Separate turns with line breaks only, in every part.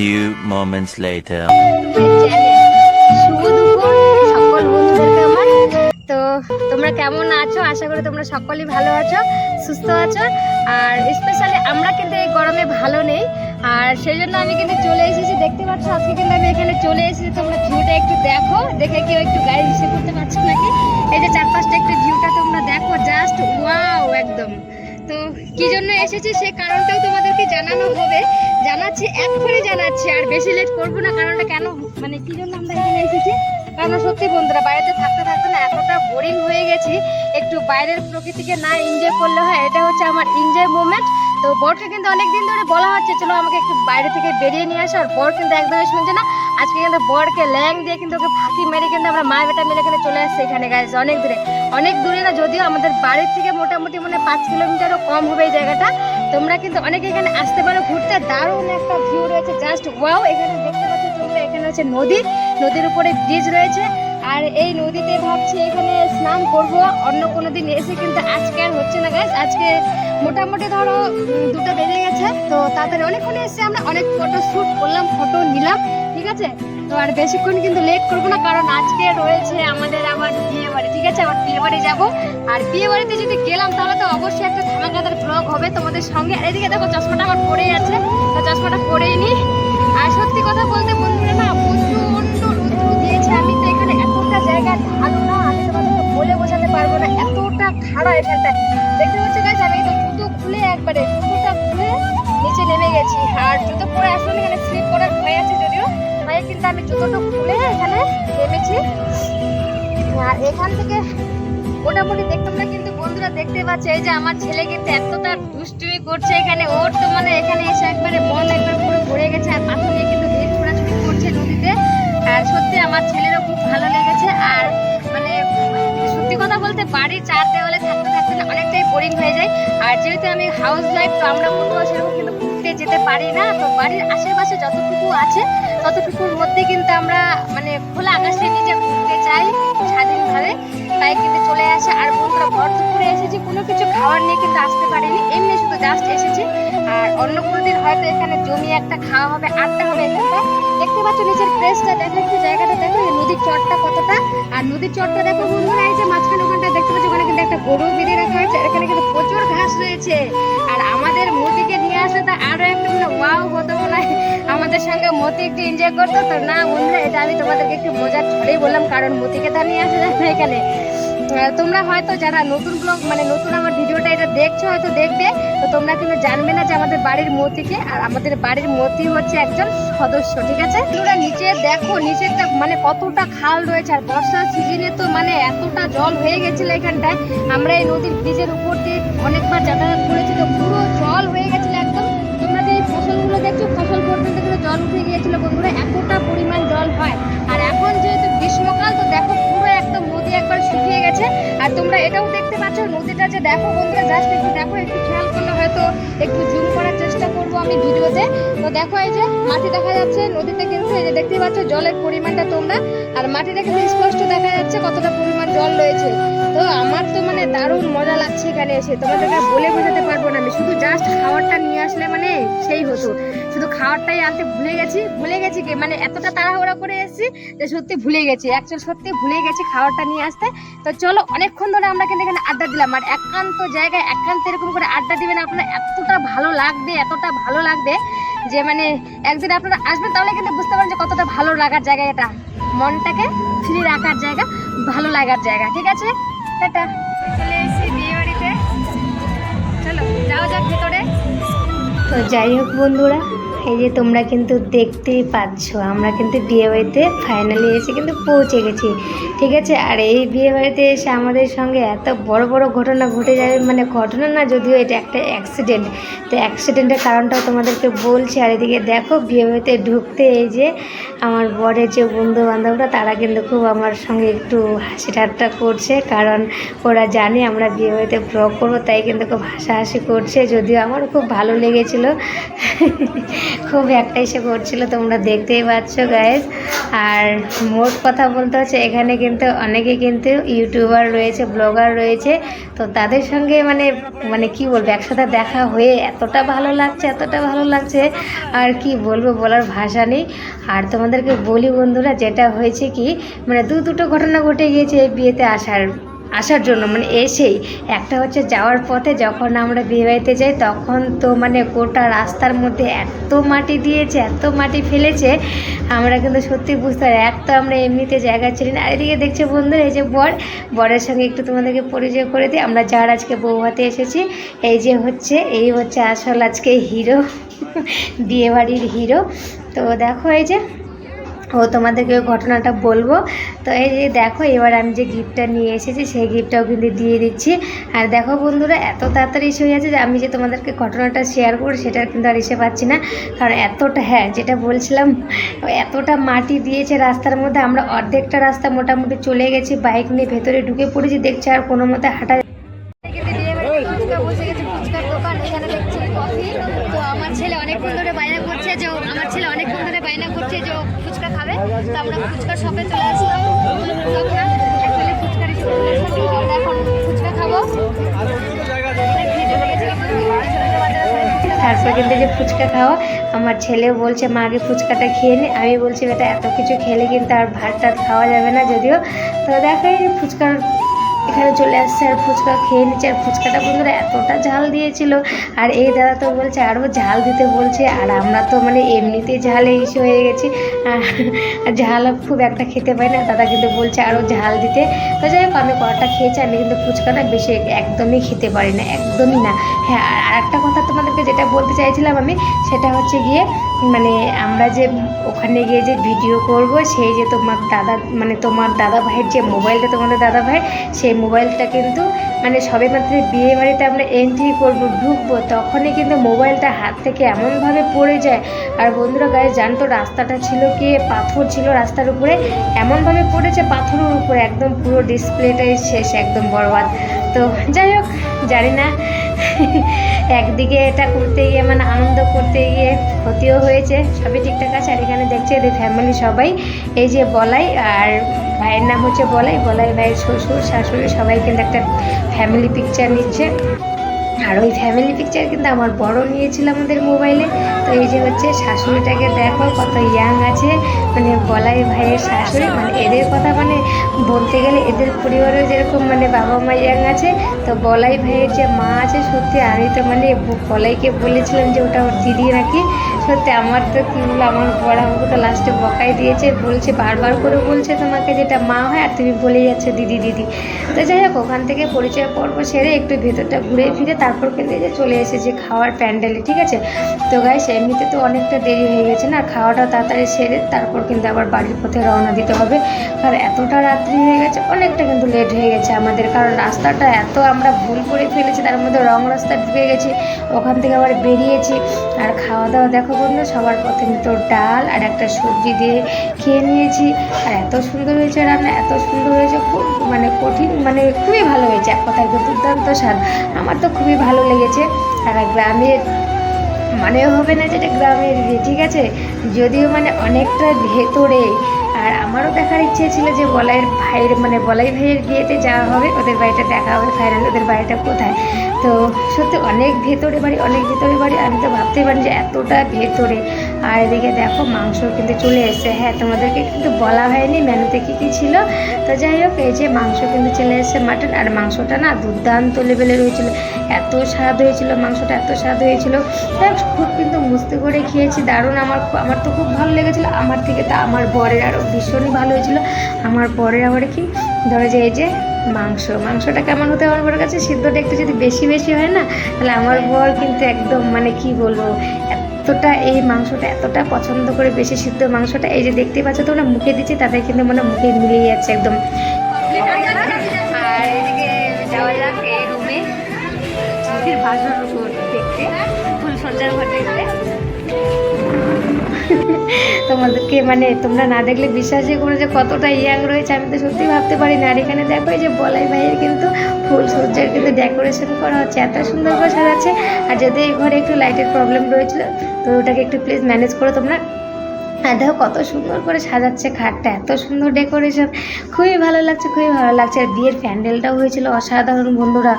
few moments later.
তো তোমরা কেমন আছো? আশা করি তোমরা সকলেই ভালো আছো, সুস্থ আছো। আর স্পেশালি আমরা কিন্তু এই গরমে ভালো নেই। আর সেই জন্য আমি কিন্তু চলে এসেছি। দেখতে পাচ্ছ, আজকে কিন্তু আমি এখানে চলে এসেছি। তোমরা ভিউটা একটু দেখো। দেখে কেউ একটু গাড়ি রিসিভ করতে পারছ নাকি? এই যে চারপাশটা একটু ভিউটা তোমরা দেখো। জাস্ট ওয়াও একদম। তো কি জন্য এসেছি? সে কারণটাও তোমাদেরকে জানানো হবে। জানাচ্ছি, এক্ষুনি জানাচ্ছি, আর বেশি লেট করব না, কারণটা কেন মানে কি জন্য আমরা এখানে এসেছি? কারণ সত্যি বন্ধুরা, বাড়িতে থাকতে থাকতে না এতটা বোরিং হয়ে গেছি। একটু বাইরের প্রকৃতিকে না এনজয় করলে হয়, এটা হচ্ছে আমার এনজয় মোমেন্ট তো বরকে কিন্তু অনেকদিন ধরে বলা হচ্ছে, চলো আমাকে একটু বাইরে থেকে বেরিয়ে নিয়ে আসো আর বর কিন্তু একদমই শুনছে না, আজকে কিন্তু বরকে ল্যাং দিয়ে কিন্তু ওকে ফাঁকি মেরে কিন্তু আমরা মা বেটা মিলে এখানে চলে আসছি এখানে গাইছে অনেক দূরে। অনেক দূরে না, যদিও আমাদের বাড়ির থেকে মোটামুটি মানে পাঁচ কিলোমিটারও কম হবে এই জায়গাটা। তোমরা কিন্তু অনেকে এখানে আসতে পারো ঘুরতে। দারুণ একটা ভিউ রয়েছে জাস্ট ওয়াও এখানে দেখতে পাচ্ছ তোমরা, এখানে হচ্ছে নদী। নদীর উপরে ব্রিজ রয়েছে। আর এই নদীতে ভাবছি এখানে স্নান করব, অন্য কোনো দিন এসে কিন্তু আজকে আর হচ্ছে না গাছ আজকে মোটামুটি ধরো দুটো বেজে গেছে। তো তাড়াতাড়ি অনেকক্ষণ এসে আমরা অনেক ফটো শ্যুট করলাম ফটো নিলাম, ঠিক আছে? তো আর বেশিক্ষণ কিন্তু লেট করব না, কারণ আজকে রয়েছে আমাদের আবার বিয়ে বাড়ি ঠিক আছে? আবার বিয়ে বাড়ি যাব। আর বিয়ে বাড়িতে যদি গেলাম, তাহলে তো অবশ্যই একটা ধামাকাদার ব্লগ হবে তোমাদের সঙ্গে। আর এদিকে দেখো, চশমাটা আমার পরেই আছে। তো চশমাটা পরেই নি। আর সত্যি কথা বলতে বন্ধুরা খাড়া এখানটা দেখতে পাচ্ছ গাছ আমি তো জুতো খুলে একবারে, জুতোটা খুলে নিচে নেমে গেছি। আর জুতো পরে আসলে এখানে স্লিপ করার ভয় আছে যদিও। তাই কিন্তু আমি জুতোটা খুলে এখানে নেমেছি। আর এখান থেকে মোটামুটি দেখতাম না, কিন্তু বন্ধুরা দেখতে পাচ্ছে, এই যে আমার ছেলে কিন্তু এতটা দুষ্টুমি করছে এখানে। ওর তো মানে এখানে এসে একবারে মন একবার পুরো ভরে গেছে আর পাথর নিয়ে বাড়ির চার দেওয়ালে থাকতে থাকতে না অনেকটাই বোরিং হয়ে যায়। আর যেহেতু আমি হাউস লাইফ তো আমরা কোনো সেরকম কিন্তু ঘুরতে যেতে পারি না। তো বাড়ির আশেপাশে যতটুকু আছে, ততটুকুর মধ্যে কিন্তু আমরা মানে খোলা আকাশের নিচে ঘুরতে চাই স্বাধীনভাবে। তাই কিন্তু চলে আসে। আর বন্ধুরা ভর দুপুরে এসেছি কোনো কিছু খাওয়ার নিয়ে কিন্তু আসতে পারিনি। এমনি শুধু জাস্ট এসেছি। আর অন্য কোনো দিন হয়তো এখানে জমি একটা খাওয়া হবে, আড্ডা হবে এখানটা দেখতে পাচ্ছ নিচের প্লেসটা দেখো একটু জায়গাটা, দেখো নদীর চটটা কতটা। আর নদীর চটটা দেখো বন্ধুরা, এই যে মাঝখানে ওখানটা দেখতে পাচ্ছি ওখানে কিন্তু একটা গরু বেঁধে রাখা আর এখানে কিন্তু প্রচুর ঘাস রয়েছে। আর আমাদের মতিকে নিয়ে আসলে তো আরও একটা মানে ওয়াও, হতো মনে হয় আমাদের সঙ্গে মতি একটু এনজয় করতো তো। না, বন্ধুরা, এটা আমি তোমাদেরকে একটু মজার ছড়েই বললাম, কারণ মতিকে তা নিয়ে আসা যাবে এখানে। তোমরা হয়তো যারা নতুন ব্লগ মানে নতুন আমার ভিডিওটা এটা দেখছ, হয়তো দেখবে, তো তোমরা কিন্তু জানবে না যে আমাদের বাড়ির মতিকে আর আমাদের বাড়ির মতি হচ্ছে একজন সদস্য, ঠিক আছে? তোমরা নিচে দেখো নিচে মানে কতটা খাল রয়েছে, আর বর্ষার সিজনে তো মানে এতটা জল হয়ে গেছিল এখানটায়। আমরা এই নদীর ব্রিজের উপর দিয়ে অনেকবার যাতায়াত করেছি, তো পুরো জল হয়ে গেছিল একদম। তোমরা যে ফসলগুলো দেখছ, ফসল পর্যন্ত কিন্তু জল উঠে গিয়েছিল, বন্ধুরা, এতটা পরিমাণ জল হয়। আর এখন যেহেতু গ্রীষ্মকাল, তো দেখো পুরো আর তোমরা এটাও দেখতে পাচ্ছ, নদীটা যে দেখো বন্ধুরা জাস্ট একটু দেখো, একটু খেয়াল করলে হয়তো একটু জুম করার চেষ্টা করব আমি ভিডিওতে। তো দেখো এই যে মাটি দেখা যাচ্ছে, নদীতে কিন্তু এই যে দেখতে পাচ্ছ, জলের পরিমাণটা তোমরা। আর মাটিটা কিন্তু স্পষ্ট দেখা যাচ্ছে কতটা পরিমাণ জল রয়েছে। তো আমার তো মানে দারুণ মজা লাগছে এখানে এসে। তোমাদেরকে বলে বোঝাতে পারব না আমি, শুধু জাস্ট আসলে মানে সেই হতো। শুধু খাবারটাই আনতে ভুলে গেছি ভুলে গেছি কি? মানে এতটা তাড়াহুড়া করে এসেছি যে সত্যি ভুলে গেছি। অ্যাকচুয়াল সত্যি ভুলে গেছি খাবারটা নিয়ে আসতে। তো চলো, অনেকক্ষণ ধরে আমরা কিন্তু এখানে আড্ডা দিলাম। আর একান্ত জায়গায় একান্ত এরকম করে আড্ডা দিবেন আপনার এতটা ভালো লাগবে, এতটা ভালো লাগবে যে মানে একদিন আপনারা আসবেন তাহলে কিন্তু বুঝতে পারেন যে কতটা ভালো লাগার জায়গা এটা। মনটাকে ফ্রি রাখার জায়গা, ভালো লাগার জায়গা। ঠিক আছে? টাটা। চলে এসেছি বিয়ে বাড়িতে। চলো যাও যাক ভেতরে। তো যাই হোক বন্ধুরা এই যে তোমরা কিন্তু দেখতেই পাচ্ছ, আমরা কিন্তু বিয়ে বাড়িতে ফাইনালি এসে কিন্তু পৌঁছে গেছি, ঠিক আছে? আর এই বিয়ে বাড়িতে এসে আমাদের সঙ্গে এত বড় বড় ঘটনা ঘটে যাবে মানে ঘটনা না, যদিও এটা একটা অ্যাক্সিডেন্ট তো অ্যাক্সিডেন্টের কারণটাও তোমাদেরকে বলছি। আর এদিকে দেখো বিয়ে বাড়িতে ঢুকতে এই যে আমার বরের যে বন্ধু বান্ধবরা তারা কিন্তু খুব আমার সঙ্গে একটু হাসি ঠাট্টা করছে, কারণ ওরা জানে আমরা বিয়ে বাড়িতে ব্লগ করব, তাই কিন্তু খুব হাসাহাসি করছে, যদিও আমার খুব ভালো লেগেছিলো। খুব একটা এসে করছিল তোমরা দেখতেই পাচ্ছ গায়েস আর মোট কথা বলতে হচ্ছে, এখানে কিন্তু অনেকে কিন্তু ইউটিউবার রয়েছে ব্লগার রয়েছে। তো তাদের সঙ্গে মানে মানে কি বলব, একসাথে দেখা হয়ে এতটা ভালো লাগছে, এতটা ভালো লাগছে। আর কি বলব, বলার ভাষা নেই। আর তোমাদেরকে বলি বন্ধুরা, যেটা হয়েছে কি মানে দু দুটো ঘটনা ঘটে গিয়েছে এই বিয়েতে আসার। আসার জন্য মানে এসেই। একটা হচ্ছে যাওয়ার পথে যখন আমরা বিয়েবাড়িতে যাই, তখন তো মানে গোটা রাস্তার মধ্যে এত মাটি দিয়েছে, এত মাটি ফেলেছে, আমরা কিন্তু সত্যি বুঝতে পারি এক তো আমরা এমনিতে জায়গা ছিলি না আর এদিকে দেখছ বন্ধুরা, এই যে বর, বরের সঙ্গে একটু তোমাদেরকে পরিচয় করে দিই। আমরা যার আজকে বৌভাতে এসেছি, এই যে হচ্ছে, এই হচ্ছে আসল আজকে হিরো, বিয়েবাড়ির হিরো। তো দেখো এই যে ও তোমাদেরকে ঘটনাটা বলব। তো এই যে দেখো, এবার আমি যে গিফটটা নিয়ে এসেছি, সেই গিফটটাও কিন্তু দিয়ে দিচ্ছি। আর দেখো বন্ধুরা, এত তাড়াতাড়ি এসে হয়ে যে আমি যে তোমাদেরকে ঘটনাটা শেয়ার করব সেটার কিন্তু আর এসে পাচ্ছি না। কারণ এতটা হ্যাঁ যেটা বলছিলাম, এতটা মাটি দিয়েছে রাস্তার মধ্যে, আমরা অর্ধেকটা রাস্তা মোটামুটি চলে গেছি, বাইক নিয়ে ভেতরে ঢুকে পড়েছি, দেখছি আর কোনো মতে হাঁটা শপে চলে তারপর কিন্তু যে ফুচকা খাওয়া, আমার ছেলেও বলছে, মা, আগে ফুচকাটা খেয়ে নি। আমি বলছি, বেটা, এত কিছু খেলে কিন্তু আর ভাত টাত খাওয়া যাবে না যদিও। তো দেখো এই ফুচকার এখানে চলে আসছে আর ফুচকা খেয়ে নিচ্ছে। আর ফুচকাটা বন্ধুরা এতটা ঝাল দিয়েছিল। আর এই দাদা তো বলছে আরও ঝাল দিতে বলছে। আর আমরা তো মানে এমনিতেই ঝালে ইস্যু হয়ে গেছি। আর ঝাল খুব একটা খেতে পারি না। দাদা কিন্তু বলছে আরও ঝাল দিতে। তো যাই হোক, আমি কড়াটা খেয়েছি। আমি কিন্তু ফুচকাটা বেশি একদমই খেতে পারি না, একদমই না। হ্যাঁ আর একটা কথা তোমাদেরকে যেটা বলতে চাইছিলাম আমি, সেটা হচ্ছে গিয়ে মানে আমরা যে ওখানে গিয়ে যে ভিডিও করব, সেই যে তোমার দাদা মানে তোমার দাদা ভাইয়ের যে মোবাইলটা তোমাদের দাদা ভাই সেই মোবাইলটা কিন্তু মানে সবে মাত্র বিয়ে বাড়িতে আমরা এন্ট্রি করব, ঢুকবো, তখনই কিন্তু মোবাইলটা হাত থেকে এমনভাবে পড়ে যায়। আর বন্ধুরা গায়ে জানতো রাস্তাটা ছিল কি? পাথর ছিল রাস্তার উপরে। এমনভাবে পড়েছে পাথরের উপরে, একদম পুরো ডিসপ্লেটাই শেষ, একদম বরবাদ। তো যাই হোক, জানি না। একদিকে এটা করতে গিয়ে মানে আনন্দ করতে গিয়ে ক্ষতিও হয়েছে, সবই ঠিকঠাক আছে। আর এখানে দেখছে এদের ফ্যামিলি সবাই, এই যে বলাই আর ভাইয়ের নাম হচ্ছে বলাই। বলাই ভাইয়ের শ্বশুর, শাশুড়ি সবাই কিন্তু একটা ফ্যামিলি পিকচার নিচ্ছে। আর ওই ফ্যামিলি পিকচার কিন্তু আমার বড় নিয়েছিল আমাদের মোবাইলে তো এই যে হচ্ছে শাশুড়িটাকে দেখো, কত ইয়াং আছে। মানে বলাই ভাইয়ের শাশুড়ি মানে এদের কথা মানে বলতে গেলে এদের পরিবারেও যেরকম মানে বাবা মা ইয়াং আছে, তো বলাই ভাইয়ের যে মা আছে সত্যি আমি তো মানে বলাইকে বলেছিলাম যে ওটা ওর দিদি নাকি। সত্যি আমার তো কী বলব আমার বড় আমাকে তো লাস্টে বকাই দিয়েছে, বলছে, বারবার করে বলছে তোমাকে যেটা মা হয় আর তুমি বলেই যাচ্ছ দিদি দিদি। তো যাই হোক, ওখান থেকে পরিচয় পর্ব সেরে একটু ভেতরটা ঘুরে ফিরে তারপর কিন্তু যে চলে এসেছে খাওয়ার প্যান্ডেলে, ঠিক আছে? তো গাইস এমনিতে তো অনেকটা দেরি হয়ে গেছে না? খাওয়াটা তাড়াতাড়ি সেরে তারপর কিন্তু আবার বাড়ির পথে রওনা দিতে হবে। কারণ এতটা রাত্রি হয়ে গেছে, অনেকটা কিন্তু লেট হয়ে গেছে আমাদের। কারণ রাস্তাটা এত আমরা ভুল করে ফেলেছি, তার মধ্যে রং রাস্তা ঢুকে গেছি, ওখান থেকে আবার বেরিয়েছি। আর খাওয়া দাওয়া দেখো বন্ধু সবার প্রথমে তো ডাল আর একটা সবজি দিয়ে খেয়ে নিয়েছি। আর এত সুন্দর হয়েছে রান্না, এত সুন্দর হয়েছে, খুব মানে কঠিন মানে খুবই ভালো হয়েছে। এক কথায় দুর্দান্ত স্বাদ। আমার তো খুবই ভালো লেগেছে। আর গ্রামের মানেও হবে না যেটা গ্রামের ঠিক আছে? যদিও মানে অনেকটা ভেতরে। আর আমারও দেখার ইচ্ছে ছিল যে বলাইয়ের ভাইয়ের মানে বলাই ভাইয়ের বিয়েতে যাওয়া হবে, ওদের বাড়িটা দেখা হবে ফাইনাল ওদের বাড়িটা কোথায়? তো সত্যি অনেক ভেতরে বাড়ি, অনেক ভেতরে বাড়ি। আমি তো ভাবতেই পারি যে এতটা ভেতরে। আর এদিকে দেখো মাংস কিন্তু চলে এসেছে। হ্যাঁ তোমাদেরকে কিন্তু বলা হয়নি মেনুতে কী কী ছিল। তো যাই হোক, এই যে মাংস কিন্তু চলে এসেছে, মাটন। আর মাংসটা না দুর্দান্ত লেভেলের হয়েছিল এত স্বাদ হয়েছিল, মাংসটা এত স্বাদ হয়েছিল। খুব কিন্তু মুস্তি করে খেয়েছি, দারুণ। আমার আমার তো খুব ভালো লেগেছিলো। আমার থেকে তো আমার বরের আরও ভীষণই ভালো হয়েছিল। আমার বরের আবার কি? ধরো যে, এই যে মাংস, মাংসটা কেমন হতে আমার বরের কাছে? সিদ্ধটা একটু যদি বেশি বেশি হয় না, তাহলে আমার বর কিন্তু একদম মানে কি বলব, এতটা এই মাংসটা এতটা পছন্দ করে বেশি সিদ্ধ মাংসটা। এই যে দেখতে পাচ্ছ তোমরা, মুখে দিচ্ছি তাদের কিন্তু মানে মুখে মিলিয়ে যাচ্ছে একদম। আর এদিকে যাওয়া যাক রুমে ভাষণ দেখতে। ফুল সজ্জার ঘর দেখতে। তোমাদেরকে মানে তোমরা না দেখলে বিশ্বাসই করো যে কতটা ইয়াং রয়েছে, আমি তো সত্যি ভাবতে পারি না আর এখানে দেখো, এই যে বলাই ভাইয়ের কিন্তু ফুল সজ্জার কিন্তু ডেকোরেশন করা হচ্ছে। এত সুন্দর করে সাজাচ্ছে। আর যদি এই ঘরে একটু লাইটের প্রবলেম রয়েছিল, তো ওটাকে একটু প্লিজ ম্যানেজ করো তোমরা। আর দেখো কত সুন্দর করে সাজাচ্ছে খাটটা, এত সুন্দর ডেকোরেশন খুবই ভালো লাগছে, খুবই ভালো লাগছে। আর বিয়ের প্যান্ডেলটাও হয়েছিল অসাধারণ, বন্ধুরা।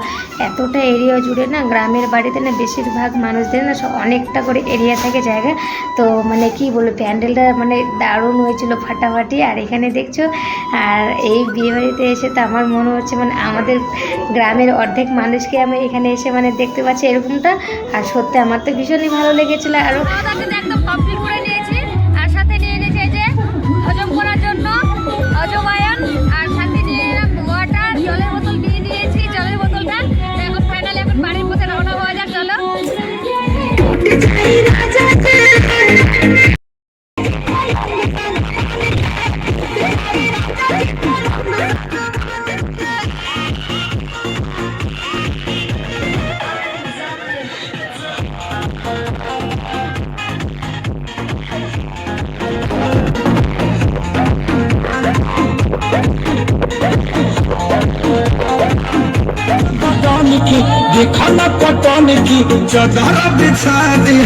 এতটা এরিয়া জুড়ে না গ্রামের বাড়িতে না বেশিরভাগ মানুষদের না অনেকটা করে এরিয়া থাকে জায়গা। তো মানে কি বলব, প্যান্ডেলটা মানে দারুণ হয়েছিল ফাটাফাটি। আর এখানে দেখছ, আর এই বিয়ে বাড়িতে এসে তো আমার মনে হচ্ছে মানে আমাদের গ্রামের অর্ধেক মানুষকে আমি এখানে এসে মানে দেখতে পাচ্ছি এরকমটা। আর সত্যি আমার তো ভীষণই ভালো লেগেছিলো। আর दिखाना
पटन की चदर बिछा दे।